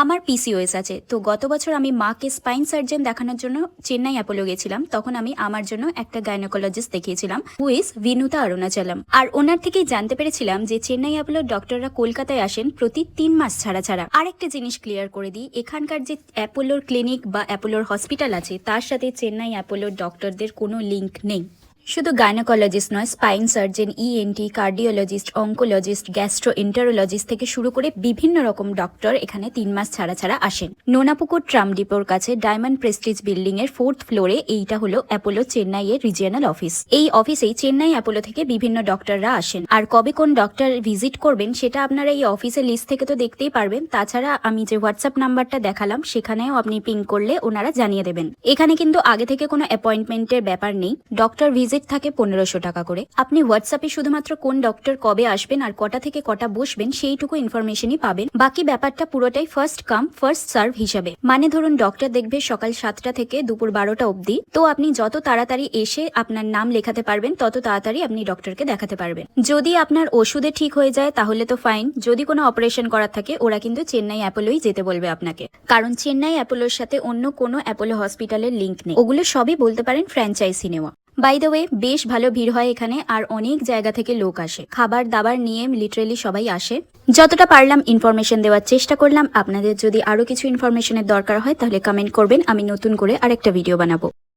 আমার পিসিওএস আছে। তো গত বছর আমি মাকে স্পাইন সার্জন দেখানোর জন্য চেন্নাই অ্যাপোলো গেছিলাম। তখন আমি আমার জন্য একটা গাইনোকোলজিস্ট দেখিয়েছিলাম হুইস বিনুতা অরুণাচলম আর ওনার থেকেই জানতে পেরেছিলাম যে চেন্নাই অ্যাপোলোর ডক্টররা কলকাতায় আসেন প্রতি তিন মাস ছাড়া ছাড়া। আরেকটা জিনিস ক্লিয়ার করে দিই, এখানকার যে অ্যাপোলোর ক্লিনিক বা অ্যাপোলোর হসপিটাল আছে, তার সাথে চেন্নাই অ্যাপোলোর ডক্টরদের কোনো লিঙ্ক নেই। শুধু গাইনোকোলজিস্ট নয় spine surgeon ENT cardiologist oncologist gastroenterologist থেকে শুরু করে বিভিন্ন রকম ডক্টর এখানে তিন মাস ছাড়া ছাড়া আসেন। নোনাপুকুর ট্রাম ডিপোর কাছে ডায়মন্ড প্রেস্টিজ বিল্ডিং এর ফোর্থ ফ্লোরে এইটা হলো অ্যাপোলো চেন্নাই এর রিজিয়নাল অফিস এই অফিসেই চেন্নাই অ্যাপোলো থেকে বিভিন্ন ডক্টররা আসেন। আর কবে কোন ডক্টর ভিজিট করবেন সেটা আপনারা এই অফিসের লিস্ট থেকে তো দেখতেই পারবেন। তাছাড়া আমি যে হোয়াটসঅ্যাপ নাম্বারটা দেখালাম, সেখানেও আপনি পিং করলে ওনারা জানিয়ে দেবেন। এখানে কিন্তু আগে থেকে কোনো অ্যাপয়েন্টমেন্টের ব্যাপার নেই। ডক্টর থাকে পনেরোশো টাকা করে। আপনি হোয়াটসঅ্যাপে শুধুমাত্র কোন ডক্টর কবে আসবেন আর কটা থেকে কটা বসবেন সেইটুকু ইনফরমেশনই পাবেন। বাকি ব্যাপারটা পুরোটাই ফার্স্ট কাম ফার্স্ট সার্ভ হিসাবে। মানে ধরুন ডক্টর দেখবে সকাল সাতটা থেকে দুপুর বারোটা অবধি। তো আপনি যত তাড়াতাড়ি এসে আপনার নাম লেখাতে পারবেন, তত তাড়াতাড়ি আপনি ডক্টরকে দেখাতে পারবেন। যদি আপনার ওষুধে ঠিক হয়ে যায়, তাহলে তো ফাইন যদি কোনো অপারেশন করার থাকে, ওরা কিন্তু চেন্নাই অ্যাপোলোই যেতে বলবে আপনাকে। কারণ চেন্নাই অ্যাপোলোর সাথে অন্য কোনো অ্যাপোলো হসপিটালের লিঙ্ক নেই। ওগুলো সবই বলতে পারেন ফ্র্যাঞ্চাইজি নেওয়া। বাই দ্য ওয়ে বেশ ভালো ভিড় হয় এখানে, আর অনেক জায়গা থেকে লোক আসে। খাবার দাবার নিয়ে লিটারেলি সবাই আসে। যতটা পারলাম ইনফরমেশন দেওয়ার চেষ্টা করলাম। আপনাদের যদি আরও কিছু ইনফরমেশনের দরকার হয়, তাহলে কমেন্ট করবেন। আমি নতুন করে আরেকটা ভিডিও বানাবো।